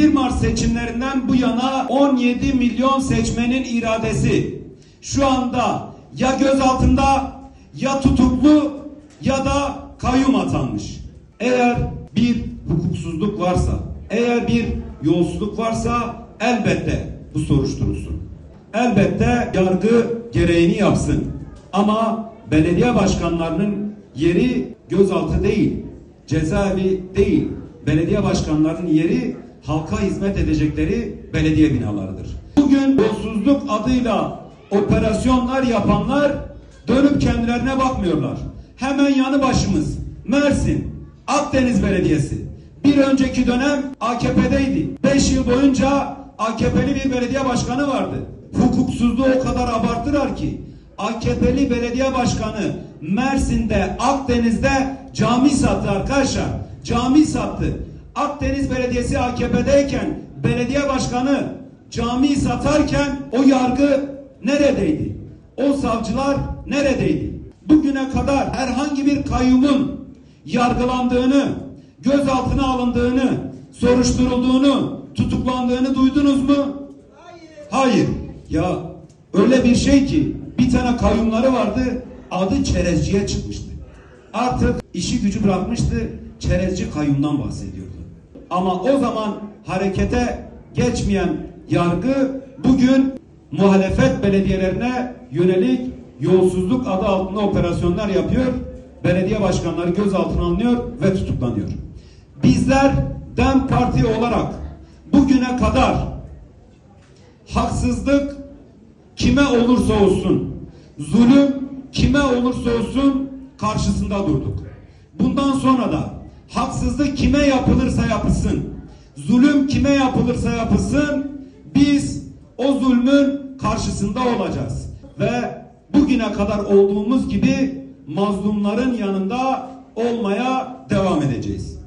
1 Mart seçimlerinden bu yana 17 milyon seçmenin iradesi şu anda ya gözaltında ya tutuklu ya da kayyum atanmış. Eğer bir hukuksuzluk varsa, eğer bir yolsuzluk varsa elbette bu soruşturulsun. Elbette yargı gereğini yapsın. Ama belediye başkanlarının yeri gözaltı değil, cezaevi değil. Belediye başkanlarının yeri halka hizmet edecekleri belediye binalarıdır. Bugün yolsuzluk adıyla operasyonlar yapanlar dönüp kendilerine bakmıyorlar. Hemen yanı başımız Mersin Akdeniz Belediyesi. Bir önceki dönem AKP'deydi. 5 yıl boyunca AKP'li bir belediye başkanı vardı. Hukuksuzluğu o kadar abarttılar ki AKP'li belediye başkanı Mersin'de, Akdeniz'de cami sattı arkadaşlar. Cami sattı. Akdeniz Belediyesi AKP'deyken belediye başkanı cami satarken o yargı neredeydi? O savcılar neredeydi? Bugüne kadar herhangi bir kayyumun yargılandığını, gözaltına alındığını, soruşturulduğunu, tutuklandığını duydunuz mu? Hayır. Ya öyle bir şey ki bir tane kayyumları vardı adı çerezciye çıkmıştı. Artık işi gücü bırakmıştı çerezci kayyumdan bahsediyordu. Ama o zaman harekete geçmeyen yargı bugün muhalefet belediyelerine yönelik yolsuzluk adı altında operasyonlar yapıyor. Belediye başkanları gözaltına alınıyor ve tutuklanıyor. Bizler DEM Parti olarak bugüne kadar haksızlık kime olursa olsun, zulüm kime olursa olsun karşısında durduk. Bundan sonra da haksızlık kime yapılırsa yapılsın, zulüm kime yapılırsa yapılsın, biz o zulmün karşısında olacağız. Ve bugüne kadar olduğumuz gibi mazlumların yanında olmaya devam edeceğiz.